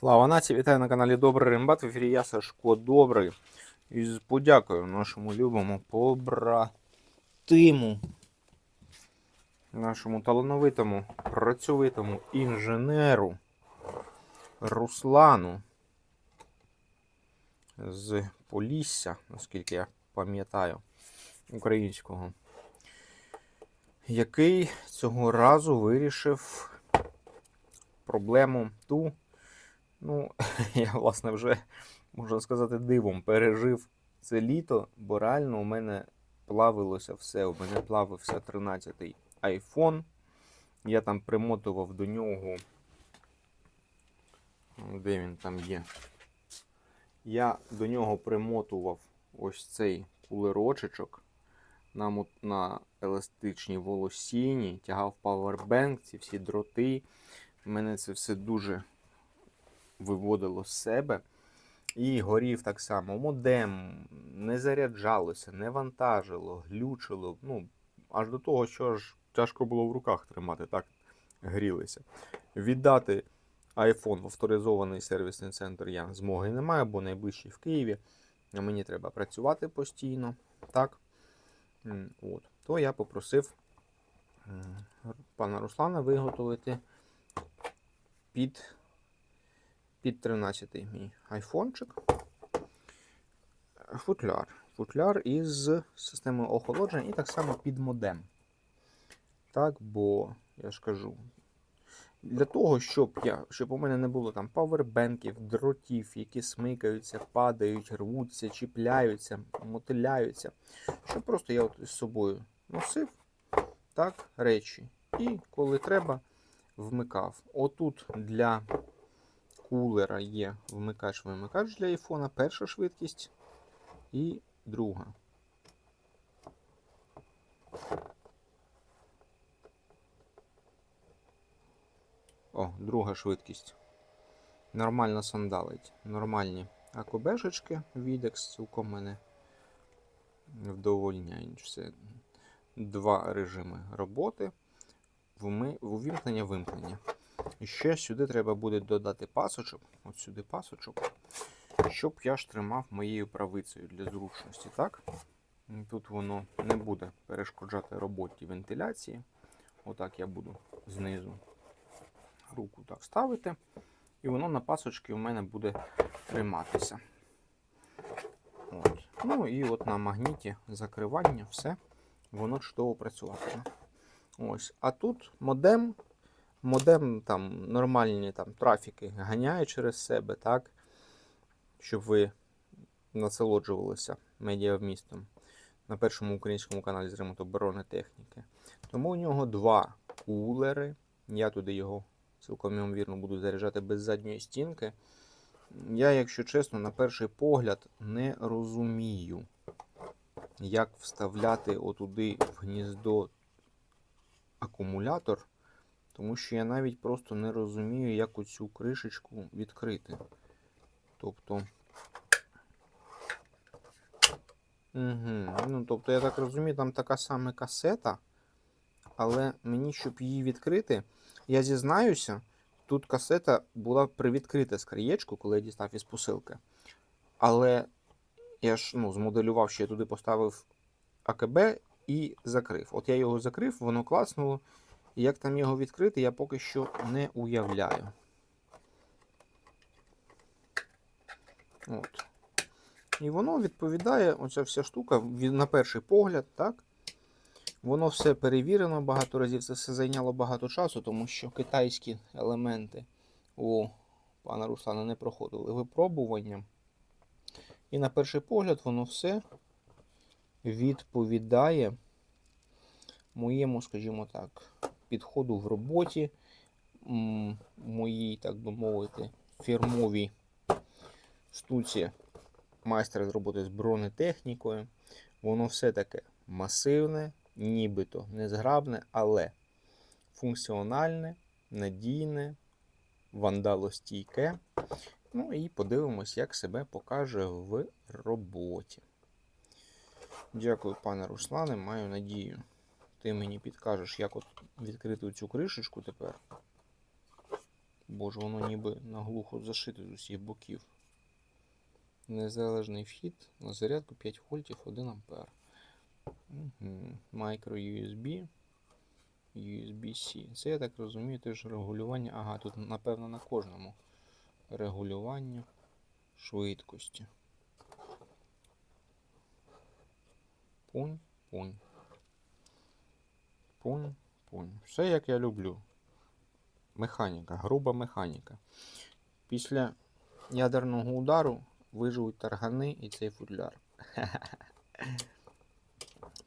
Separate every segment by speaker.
Speaker 1: Слава нації, вітаю на каналі Добрий Рембат. В ефірі я Сашко Добрий. І з подякою нашому любому побратиму, нашому талановитому, працьовитому інженеру Руслану з Полісся, наскільки я пам'ятаю, українського, який цього разу вирішив проблему ту. Ну, я, власне, вже, можна сказати, дивом пережив це літо, бо реально у мене плавилося все. У мене плавився 13-й iPhone. Я там примотував до нього. Де він там є? Я до нього примотував ось цей кулерочечок на, на еластичній волосіні, тягав павербенк, ці всі дроти. Мене це все дуже виводило з себе. І горів так само. Модем не заряджалося, не вантажило, глючило. Ну, аж до того, що ж тяжко було в руках тримати, так грілися. Віддати iPhone в авторизований сервісний центр я змоги не маю, бо найближчий в Києві. Мені треба працювати постійно. Так? От. То я попросив пана Руслана виготовити під під 13 мій айфончик. Футляр. Футляр із системою охолодження і так само під модем. Так, бо я ж кажу. Для того, щоб я, щоб у мене не було там павербенків, дротів, які смикаються, падають, рвуться, чіпляються, мотиляються. Щоб просто я от з собою носив так, речі. І коли треба, вмикав. Отут для кулера є вмикач-вимикач для айфона, перша швидкість і друга. О, друга швидкість. Нормально сандалить. Нормальні акобежечки. Відекс цілком мене вдовольняють. Все. Два режими роботи. Вми- Увімкнення вимкнення. І ще сюди треба буде додати пасочок. От сюди пасочок. Щоб я ж тримав моєю правицею для зручності, так? Тут воно не буде перешкоджати роботі вентиляції. Отак я буду знизу руку так ставити. І воно на пасочки у мене буде триматися. От. Ну і от на магніті закривання все, воно чудово працюватиме. Ось. А тут модем. Модем там нормальні там трафіки ганяє через себе, так? Щоб ви насолоджувалися медіавмістом на першому українському каналі з ремонту бронетехніки. Тому у нього два кулери. Я туди його цілком ймовірно буду заряджати без задньої стінки. Я, якщо чесно, на перший погляд не розумію, як вставляти отуди в гніздо акумулятор. Тому що я навіть просто не розумію, як оцю кришечку відкрити. Тобто. Угу. Ну, тобто, я так розумію, там така саме касета. Але мені, щоб її відкрити, я зізнаюся, тут касета була привідкрита з краєчку, коли я дістав із посилки. Але я ж ну, змоделював, що я туди поставив АКБ і закрив. От я його закрив, воно класнуло. Як там його відкрити, я поки що не уявляю. От. І воно відповідає, оця вся штука, на перший погляд, так? Воно все перевірено багато разів. Це все зайняло багато часу, тому що китайські елементи у пана Руслана не проходили випробування. І на перший погляд воно все відповідає моєму, скажімо так, підходу в роботі, моїй, так би мовити, фірмовій штуці майстра з роботи з бронетехнікою. Воно все таке масивне, нібито незграбне, але функціональне, надійне, вандалостійке. Ну і подивимось, як себе покаже в роботі. Дякую, пане Руслане. Маю надію. Ти мені підкажеш, як от відкрити цю кришечку тепер. Боже, воно ніби наглухо зашите з усіх боків. Незалежний вхід на зарядку 5 вольтів 1 ампер. Угу. Micro USB. USB-C. Це я так розумію, теж регулювання. Ага, тут напевно на кожному регулювання швидкості. Пунь, пунь. Пунь, пунь. Все як я люблю. Механіка, груба механіка. Після ядерного удару виживуть таргани і цей футляр.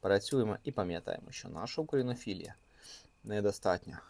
Speaker 1: Працюємо і пам'ятаємо, що наша українофілія недостатня.